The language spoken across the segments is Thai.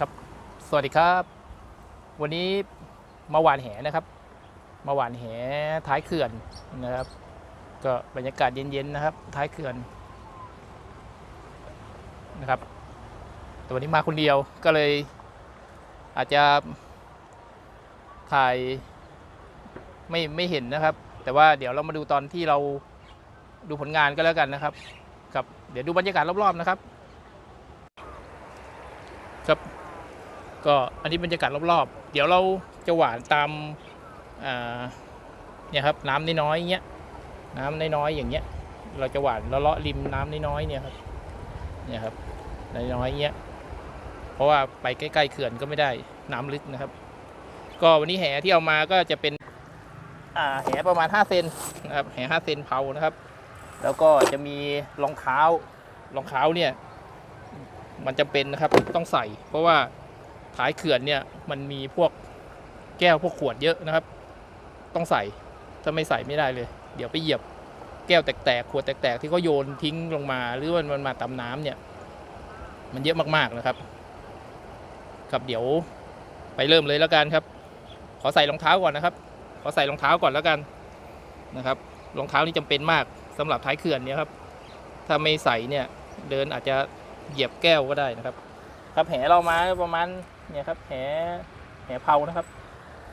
ครับ สวัสดีครับ วันนี้มาหวานแหนะครับ มาหวานแหท้ายเขื่อนนะครับ ก็บรรยากาศเย็นๆนะครับ ท้ายเขื่อนนะครับ แต่วันนี้มาคนเดียวก็เลย อาจจะถ่ายไม่ไม่เห็นนะครับ แต่ว่าเดี๋ยวเรามาดูตอนที่เราดูผลงานก็แล้วกันนะครับครับ เดี๋ยวดูบรรยากาศรอบๆนะครับ ก็อันนี้บรรยากาศรอบๆ เดี๋ยวเราจะหวานตามเนี่ยครับน้ำน้อยๆเงี้ยน้ำน้อยๆอย่างเงี้ย เราจะหวานเลาะริมน้ำน้อยๆเนี่ยครับเนี่ยครับน้อยๆเงี้ยเพราะว่าไปใกล้ๆเขื่อนก็ไม่ได้น้ำลึกนะครับ ก็วันนี้แหที่เอามาก็จะเป็นแหประมาณ5เซนนะครับแห5เซนเผานะครับ แล้วก็จะมีรองเท้ารองเท้าเนี่ย มันจำเป็นนะครับต้องใส่ เพราะว่า ท้ายเขื่อนเนี่ยมันมีพวกแก้วพวกขวดเยอะนะครับ ต้องใส่ถ้าไม่ใส่ไม่ได้เลย เดี๋ยวไปเหยียบแก้วแตกๆขวดแตกๆที่เขาโยนทิ้งลงมา หรือว่ามันมาตามน้ำเนี่ย มันเยอะมากๆนะครับ ครับเดี๋ยวไปเริ่มเลยแล้วกันครับ ขอใส่รองเท้าก่อนนะครับ ขอใส่รองเท้าก่อนแล้วกันนะครับรองเท้านี่จำเป็นมากสำหรับท้ายเขื่อนเนี่ยครับ ถ้าไม่ใส่เนี่ยเดินอาจจะเหยียบแก้วก็ได้นะครับ ครับแหเรามาประมาณ เนี่ยครับแหแหเผานะครับ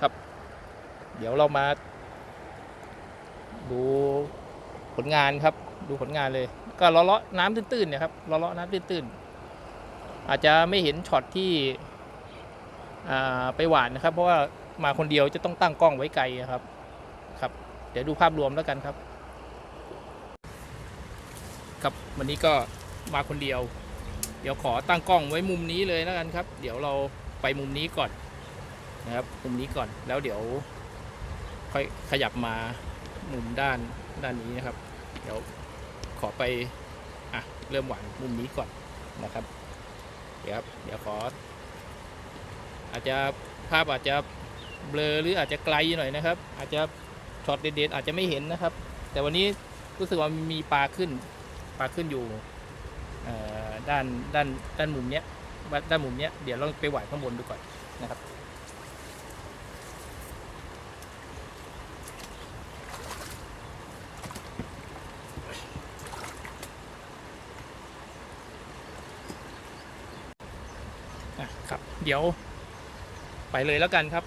ครับ เดี๋ยวเรามา ดูผลงานครับ ดูผลงานเลย ก็ล้อเลาะน้ำตื้นๆเนี่ยครับล้อเลาะน้ำตื้นๆ อาจจะไม่เห็นช็อตที่ไปหวานนะครับ เพราะว่ามาคนเดียวจะต้องตั้งกล้องไว้ไกลครับ ครับ เดี๋ยวดูภาพรวมแล้วกันครับ ครับวันนี้ก็มาคนเดียว ดี๋ยวขอตั้งกล้องไว้มุมนี้เลยแล้วกันครับ เดี๋ยวเราไปมุมนี้ก่อนนะครับ มุมนี้ก่อนแล้วเดี๋ยว ค่อยขยับมามุมด้านด้านนี้นะครับ เดี๋ยวขอไปอะเริ่มหวานมุมนี้ก่อนนะครับ เดี๋ยวครับเดี๋ยวขอ อาจจะภาพอาจจะเบลอหรืออาจจะไกลหน่อยนะครับ อาจจะช็อตเด็ดๆอาจจะไม่เห็นนะครับ แต่วันนี้รู้สึกว่ามีปลาขึ้นปลาขึ้นอยู่เอ่อ ด้านด้านด้านมุมเนี้ยด้านมุมเนี้ยเดี๋ยวเราไปไหวข้างบนดูก่อนนะครับอะครับ เดี๋ยวไปเลยแล้วกันครับ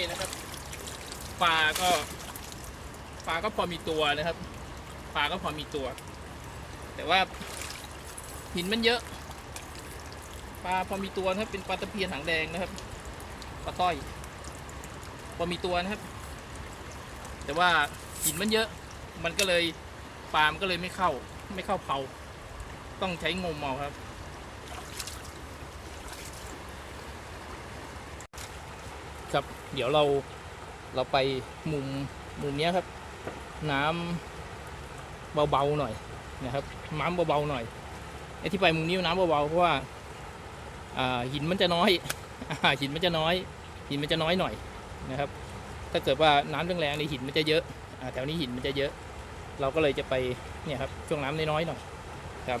นี่นะครับปลาก็ปลาก็พอมีตัวนะครับปลาก็พอมีตัว แต่ว่าหินมันเยอะปลาพอมีตัวนะครับเป็นปลาตะเพียนหางแดงนะครับปลาต้อย พอมีตัวนะครับ แต่ว่าหินมันเยอะ มันก็เลยปลามนก็เลยไม่เข้า ไม่เข้าเผา ต้องใช้งมเอาครับ ครับ เดี๋ยวเราเราไปมุมมุมนี้ครับ น้ำเบาๆหน่อยนะครับน้ำเบาๆหน่อยไอ้ที่ไปมุมนี้น้ำเบาๆเพราะว่าหินมันจะน้อยอหินมันจะน้อย หินมันจะน้อยหน่อยนะครับ ถ้าเกิดว่าน้ำแรงๆในหินมันจะเยอะอแถวนี้หินมันจะเยอะ เราก็เลยจะไปเนี่ยครับช่วงน้ำน้อยๆหน่อยครับ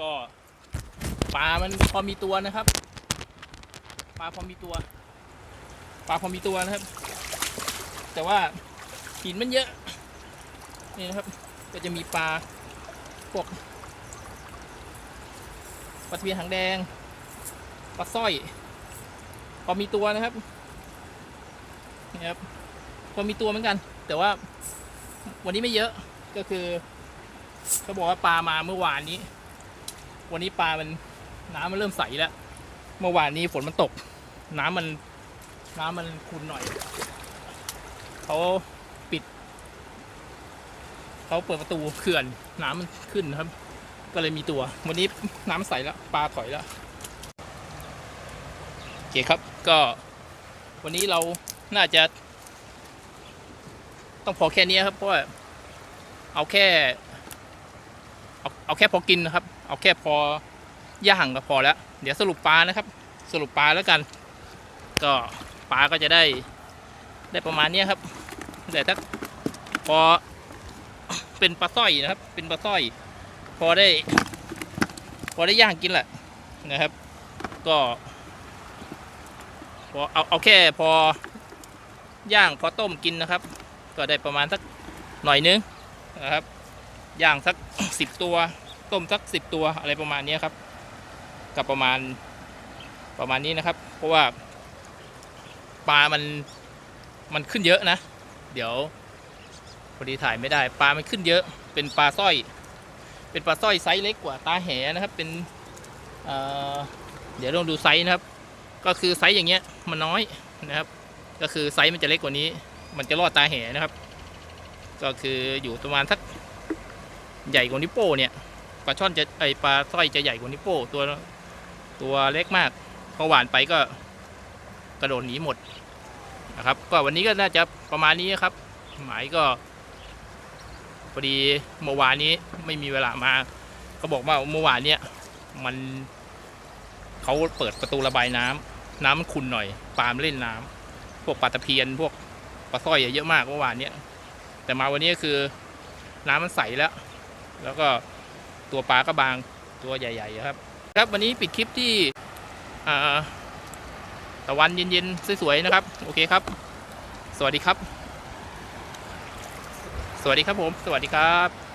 ก็ปลามันพอมีตัวนะครับ ปลาพอมีตัว ปลาพอมีตัวนะครับ แต่ว่าหินมันเยอะ นี่นะครับ ก็จะมีปลาพวกปลาตะเพียนหางแดงปลาสร้อยพอมีตัวนะครับนี่ครับพอมีตัวเหมือนกัน แต่ว่าวันนี้ไม่เยอะก็คือเขาบอกว่าปลามาเมื่อวานนี้ วันนี้ปลามันน้ำมันเริ่มใสแล้ว เมื่อวานนี้ฝนมันตก น้ำมันน้ำมันขุ่นหน่อย เขาปิด เขาเปิดประตูเขื่อน น้ำมันขึ้นครับ ก็เลยมีตัว วันนี้น้ำใสแล้ว ปลาถอยแล้วโอเคครับ ก็วันนี้เราน่าจะ ต้องพอแค่นี้ครับ เพราะว่าเอาแค่ เอาเอาแค่พอกินนะครับ เอาแค่พอย่างก็พอแล้ว เดี๋ยวสรุปปลานะครับ สรุปปลาแล้วกัน ก็ปลาก็จะได้ได้ประมาณนี้ครับ แต่ถ้าพอเป็นปลาสร้อยนะครับ เป็นปลาสร้อย พอได้ พอได้ย่างกินแหละนะครับ ก็พอเอาเอาแค่พอย่างพอต้มกินนะครับ ก็ได้ประมาณสักหน่อยนึงนะครับ ย่างสักสิบตัว ต้มสักสิบตัวอะไรประมาณนี้ครับ กับประมาณประมาณนี้นะครับ เพราะว่าปลามันมันขึ้นเยอะนะ เดี๋ยวพอดีถ่ายไม่ได้ ปลามันขึ้นเยอะ เป็นปลาสร้อย เป็นปลาสร้อยไซส์เล็กกว่าตาแหนะครับ เป็นเเดี๋ยวลองดูไซส์นะครับ ก็คือไซส์อย่างเงี้ยมันน้อยนะครับ ก็คือไซส์มันจะเล็กกว่านี้ มันจะรอดตาแหนะครับ ก็คืออยู่ประมาณสักใหญ่กว่านิ้วโป้เนี่ย ปลาช่อนจะไอปลาสร้อยจะใหญ่กว่านิโป้ตัวตัวเล็กมากพอหวานไปก็กระโดดหนีหมดนะครับ ก็วันนี้ก็น่าจะประมาณนี้ครับ หมายก็พอดีเมื่อวานนี้ไม่มีเวลามาเขาบอกว่าเมื่อวานเนี่ยมันเขาเปิดประตูระบายน้ำน้ำมันขุ่นหน่อยปลามเล่นน้ำพวกปลาตะเพียนพวกปลาสร้อยเยอะมากเมื่อวานเนี้ยแต่มาวันนี้คือน้ำมันใสแล้ว แล้วก็ ตัวปลาก็บางตัวใหญ่ๆครับ ครับวันนี้ปิดคลิปที่ตะวันเย็นๆสวยๆนะครับ โอเคครับ สวัสดีครับ สวัสดีครับผม สวัสดีครับ